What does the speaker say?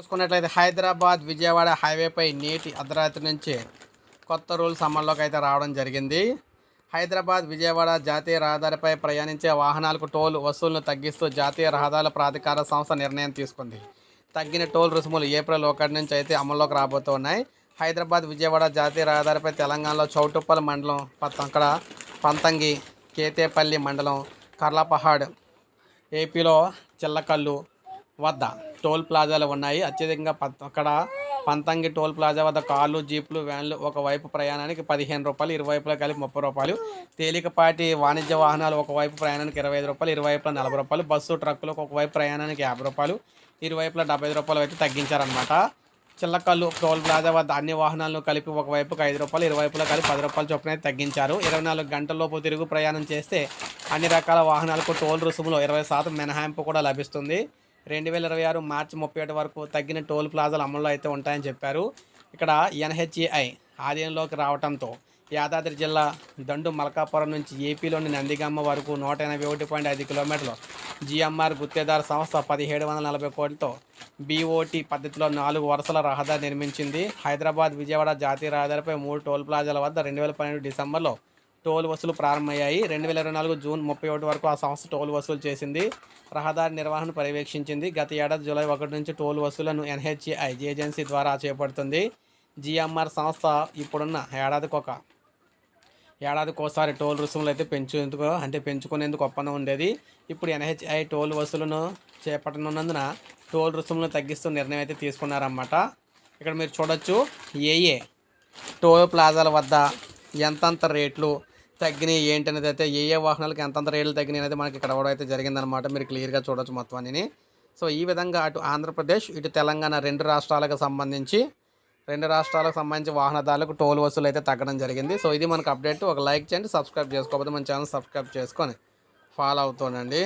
చూసుకున్నట్లయితే హైదరాబాద్ విజయవాడ హైవేపై నేటి అర్ధరాత్రి నుంచి కొత్త రూల్స్ అమల్లోకి అయితే రావడం జరిగింది. హైదరాబాద్ విజయవాడ జాతీయ రహదారిపై ప్రయాణించే వాహనాలకు టోల్ వసూళ్ళను తగ్గిస్తూ జాతీయ రహదారుల ప్రాధికార సంస్థ నిర్ణయం తీసుకుంది. తగ్గిన టోల్ రుసుములు ఏప్రిల్ ఒకటి నుంచి అయితే అమల్లోకి రాబోతున్నాయి. హైదరాబాద్ విజయవాడ జాతీయ రహదారిపై తెలంగాణలో చౌటుప్పల్ మండలం పత్- అక్కడ పంతంగి కేతేపల్లి మండలం కర్లాపహాడ్ ఏపీలో చిల్లకల్లు వద్ద. టోల్ ప్లాజాలు ఉన్నాయి. అత్యధికంగా అక్కడ పంతంగి టోల్ ప్లాజా వద్ద కార్లు జీపులు వ్యాన్లు ఒకవైపు ప్రయాణానికి పదిహేను రూపాయలు ఇరువైపులా కలిపి ముప్పై రూపాయలు. తేలికపాటి వాణిజ్య వాహనాలు ఒకవైపు ప్రయాణానికి ఇరవై ఐదు రూపాయలు ఇరువైపులా నలభై రూపాయలు. బస్సు ట్రక్కులకు ఒకవైపు ప్రయాణానికి యాభై రూపాయలు ఇరువైపులా డెబ్బై ఐదు రూపాయలు అయితే తగ్గించారనమాట చిల్లకల్లు టోల్ ప్లాజా వద్ద అన్ని వాహనాలను కలిపి ఒకవైపుకి ఐదు రూపాయలు ఇరువైపులా కలిపి పది రూపాయలు చొప్పున అయితే తగ్గించారు. ఇరవై నాలుగు గంటలలోపు తిరుగు ప్రయాణం చేస్తే అన్ని రకాల వాహనాలకు టోల్ రుసుములో ఇరవై శాతం మినహాయింపు కూడా లభిస్తుంది. రెండు వేల ఇరవై ఆరు మార్చి ముప్పై ఒకటి వరకు తగ్గిన టోల్ ప్లాజాలు అమల్లో అయితే ఉంటాయని చెప్పారు. ఇక్కడ ఎన్హెచ్ఏఐ ఆధీనంలోకి రావడంతో యాదాద్రి జిల్లా దండు మలకాపురం నుంచి ఏపీలోని నందిగామ వరకు నూట ఎనభై ఒకటి పాయింట్ ఐదు కిలోమీటర్లు జిఎంఆర్ గుత్తేదార్ సంస్థ పదిహేడు వందల నలభై కోట్లతో బీఓటీ పద్ధతిలో నాలుగు వరుసల రహదారి నిర్మించింది. హైదరాబాద్ విజయవాడ జాతీయ రహదారిపై మూడు టోల్ ప్లాజాల వద్ద రెండు వేల పన్నెండు డిసెంబర్లో టోల్ వసూలు ప్రారంభమయ్యాయి. రెండు వేల ఇరవై నాలుగు జూన్ ముప్పై ఒకటి వరకు ఆ సంస్థ టోల్ వసూలు చేసింది. రహదారి నిర్వహణ పర్యవేక్షించింది. గత ఏడాది జూలై ఒకటి నుంచి టోల్ వసూలను ఎన్హెచ్ఐ ఏజెన్సీ ద్వారా చేపడుతుంది. జిఎంఆర్ సంస్థ ఇప్పుడున్న ఏడాదికి ఒక ఏడాదికోసారి టోల్ రుసుములు అయితే పెంచేందుకు అంటే పెంచుకునేందుకు ఒప్పందం ఉండేది. ఇప్పుడు ఎన్హెచ్ఐ టోల్ వసూలును చేపట్టనున్నందున టోల్ రుసుములను తగ్గిస్తూ నిర్ణయం అయితే తీసుకున్నారన్నమాట. ఇక్కడ మీరు చూడొచ్చు ఏఏ టోల్ ప్లాజాల వద్ద ఎంతంత రేట్లు తగ్గినాయి ఏంటి అనేది అయితే ఏ ఏ వాహనాలకు ఎంతంత రేట్లు తగ్గినాయి అనేది మనకి ఇక్కడ అయితే జరిగిందనమాట మీరు క్లియర్గా చూడొచ్చు మొత్తం అన్ని సో ఈ విధంగా అటు ఆంధ్రప్రదేశ్ ఇటు తెలంగాణ రెండు రాష్ట్రాలకు సంబంధించి రెండు రాష్ట్రాలకు సంబంధించి వాహనదారులకు టోల్ వసూలు అయితే తగ్గడం జరిగింది. సో ఇది మనకు అప్డేట్ ఒక లైక్ చేయండి సబ్స్క్రైబ్ చేసుకోకపోతే మన ఛానల్ సబ్స్క్రైబ్ చేసుకొని ఫాలో అవుతుండండి